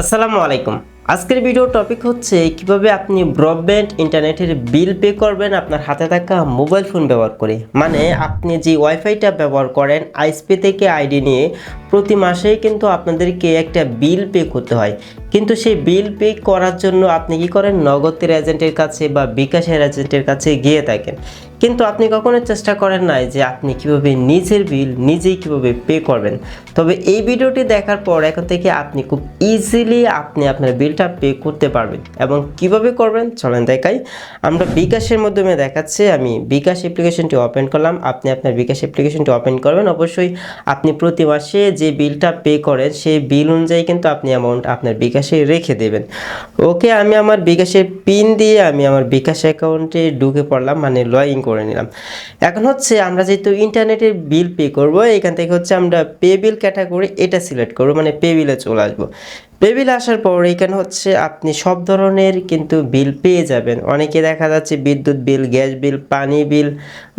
আসসালামু আলাইকুম। আজকের ভিডিও টপিক হচ্ছে কীভাবে আপনি ব্রডব্যান্ড ইন্টারনেটের বিল পে করবেন আপনার হাতে থাকা মোবাইল ফোন ব্যবহার করে। মানে আপনি যে ওয়াইফাইটা ব্যবহার করেন আইসপি থেকে আইডি নিয়ে প্রতি মাসেই কিন্তু আপনাদেরকে একটা বিল পে করতে হয়। কিন্তু সেই বিল পে করার জন্য আপনি কি করেন? নগদের এজেন্টের কাছে বা বিকাশের এজেন্টের কাছে গিয়ে থাকেন। কিন্তু আপনি কখনো চেষ্টা করেন নাই যে আপনি কীভাবে নিজের বিল নিজেই কীভাবে পে করবেন? তবে এই ভিডিওটি দেখার পর এখন থেকে আপনি খুব ইজিলি আপনি আপনার বিলটা পে করতে পারবেন। এবং কীভাবে করবেন চলেন দেখাই। আমরা বিকাশের মাধ্যমে দেখাচ্ছে, আমি বিকাশ অ্যাপ্লিকেশনটি ওপেন করলাম। আপনি আপনার বিকাশ অ্যাপ্লিকেশনটি ওপেন করবেন। অবশ্যই আপনি প্রতি মাসে যে বিলটা পে করেন, সেই বিল অনুযায়ী কিন্তু আপনি অ্যামাউন্ট আপনার বিকাশে রেখে দেবেন। ওকে, আমি আমার বিকাশের পিন দিয়ে আমি আমার বিকাশ অ্যাকাউন্টে ঢুকে পড়লাম মানে ইন করে নিলাম। এখন হচ্ছে আমরা যেহেতু ইন্টারনেটের বিল পে করব, এখান থেকে হচ্ছে আমরা পে বিল ক্যাটাগরি এটা সিলেক্ট করব মানে পে বিলে চলে আসব। পে বিল আসার পর এখানে হচ্ছে আপনি সব ধরনের কিন্তু বিল পেয়ে যাবেন। অনেকে দেখা যাচ্ছে বিদ্যুৎ বিল গ্যাস বিল পানি বিল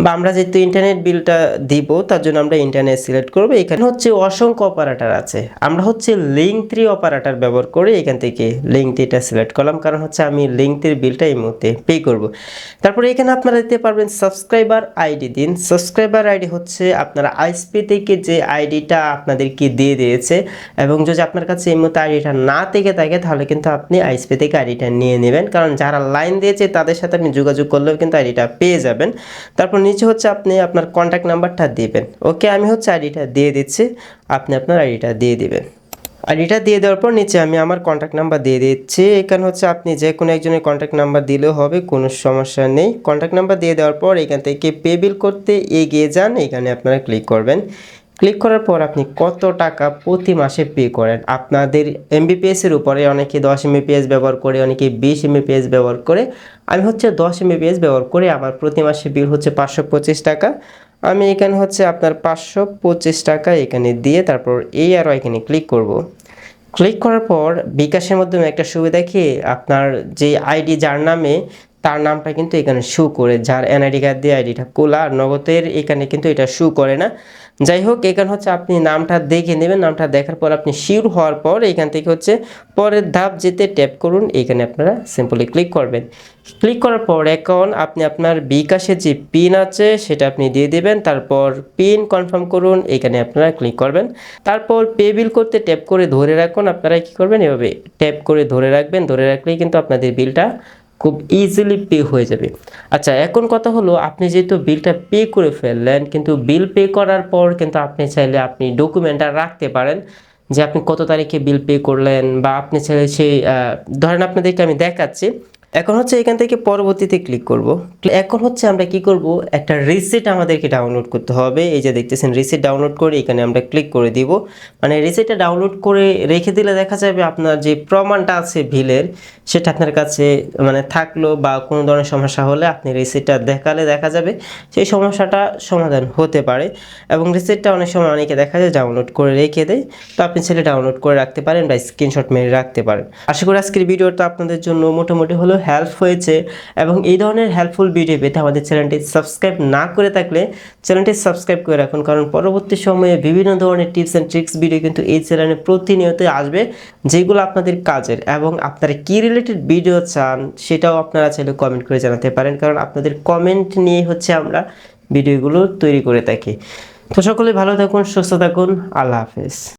বা আমরা যেহেতু ইন্টারনেট বিলটা দিব, তার জন্য আমরা ইন্টারনেট সিলেক্ট করব। এখানে হচ্ছে অসংখ্য অপারেটার আছে। আমরা হচ্ছে লিঙ্ক থ্রি অপারেটর ব্যবহার করে এখান থেকে লিঙ্ক থ্রিটা সিলেক্ট করলাম, কারণ হচ্ছে আমি লিঙ্ক থ্রির বিলটা এই মুহূর্তে পে করব। তারপরে এখানে আপনারা দিতে পারবেন সাবস্ক্রাইবার আইডি দিন। সাবস্ক্রাইবার আইডি হচ্ছে আপনারা আইসপি থেকে যে আইডিটা আপনাদেরকে দিয়ে দিয়েছে এবং যদি আপনার কাছে এই মুহূর্তে আইডিটা না থেকে থাকে, তাহলে কিন্তু আপনি আইসপি থেকে আইডিটা নিয়ে নেবেন। কারণ যারা লাইন দিয়েছে, তাদের সাথে আপনি যোগাযোগ করলেও কিন্তু আইডিটা পেয়ে যাবেন। তারপর নিচে হচ্ছে আপনি আপনার কন্ট্যাক্ট নাম্বারটা দিবেন। ওকে, আমি হচ্ছে আইডিটা দিয়ে দিচ্ছি। আপনি আপনার আইডিটা দিয়ে দিবেন। আইডিটা দিয়ে দেওয়ার পর নিচে আমি আমার কন্ট্যাক্ট নাম্বার দিয়ে দিচ্ছি। এখানে হচ্ছে আপনি যে কোনো একজনের কন্ট্যাক্ট নাম্বার দিলেও হবে, কোনো সমস্যা নেই। কন্ট্যাক্ট নাম্বার দিয়ে দেওয়ার পর এখান থেকে পে বিল করতে এগিয়ে যান। এখানে আপনারা ক্লিক করবেন। ক্লিক করার পর আপনি কত টাকা প্রতি মাসে পে করেন? আপনাদের এমবিপিএসের উপরে অনেকে দশ এমবিপিএস ব্যবহার করে, অনেকে বিশ এমবিপিএস ব্যবহার করে। আমি হচ্ছে দশ এমবিপিএস ব্যবহার করে আমার প্রতি মাসে বিল হচ্ছে পাঁচশো পঁচিশ টাকা। আমি এখানে হচ্ছে আপনার পাঁচশো পঁচিশ টাকা এখানে দিয়ে তারপর এই আরও এখানে ক্লিক করব। ক্লিক করার পর বিকাশের মাধ্যমে একটা সুবিধা কি? আপনার যে আইডি যার নামে, তার নামটা কিন্তু এখানে শু করে। যার এনআইডি কার্ড দিয়ে আইডিটা খোলা, আর নগদের এখানে কিন্তু এটা শু করে না। যাই হোক এখানে হচ্ছে আপনি নামটা দেখে নেবেন। নামটা দেখার পর আপনি শিওর হওয়ার পর এখান থেকে হচ্ছে পরের ধাপ যেতে ট্যাপ করুন। এখানে আপনারা সিম্পলি ক্লিক করবেন। ক্লিক করার পর এখন আপনি আপনার বিকাশের যে পিন আছে সেটা আপনি দিয়ে দেবেন। তারপর পিন কনফার্ম করুন। এখানে আপনারা ক্লিক করবেন। তারপর পে বিল করতে ট্যাপ করে ধরে রাখুন। আপনারা কি করবেন? এভাবে ট্যাপ করে ধরে রাখবেন। ধরে রাখলেই কিন্তু আপনাদের বিলটা খুব ইজিলি পে হয়ে যাবে। আচ্ছা এখন কথা হলো আপনি যেহেতু বিলটা পে করে ফেললেন, কিন্তু বিল পে করার পর কিন্তু আপনি চাইলে আপনি ডকুমেন্টটা রাখতে পারেন যে আপনি কত তারিখে বিল পে করলেন বা আপনি চাইলে সেই ধরেন আপনাদেরকে আমি দেখাচ্ছি এখন হচ্ছে এখান থেকে পরবর্তীতে ক্লিক করব। এখন হচ্ছে আমরা কি করব? একটা রিসিট আমাদেরকে ডাউনলোড করতে হবে। এই যে দেখতেছেন রিসিট ডাউনলোড করে এখানে আমরা ক্লিক করে দিব। মানে রিসিটটা ডাউনলোড করে রেখে দিলে দেখা যাবে আপনার যে প্রমাণটা আছে ভিলের সেটা আপনার কাছে মানে থাকল বা কোনো ধরনের সমস্যা হলে আপনি রিসিটটা দেখালে দেখা যাবে সেই সমস্যাটা সমাধান হতে পারে। এবং রিসিটটা অনেক সময় অনেকে দেখা যায় ডাউনলোড করে রেখে দেয়। তো আপনি ছেলে ডাউনলোড করে রাখতে পারেন বা স্ক্রিনশট মেরে রাখতে পারেন। আশা করি আজকের ভিডিওটা আপনাদের জন্য মোটামুটি হলেও হেল্প হয়েছে এবং এই ধরনের হেল্পফুল ভিডিও পেতে আমাদের চ্যানেলটি সাবস্ক্রাইব না করে থাকলে চ্যানেলটি সাবস্ক্রাইব করে রাখুন। কারণ পরবর্তী সময়ে বিভিন্ন ধরনের টিপস অ্যান্ড ট্রিক্স ভিডিও কিন্তু এই চ্যানেলে প্রতিনিয়ত আসবে, যেগুলো আপনাদের কাজের এবং আপনারা কী রিলেটেড ভিডিও চান সেটাও আপনারা চাইলে কমেন্ট করে জানাতে পারেন। কারণ আপনাদের কমেন্ট নিয়ে হচ্ছে আমরা ভিডিওগুলো তৈরি করে থাকি। তো সকলে ভালো থাকুন, সুস্থ থাকুন, আল্লাহ হাফেজ।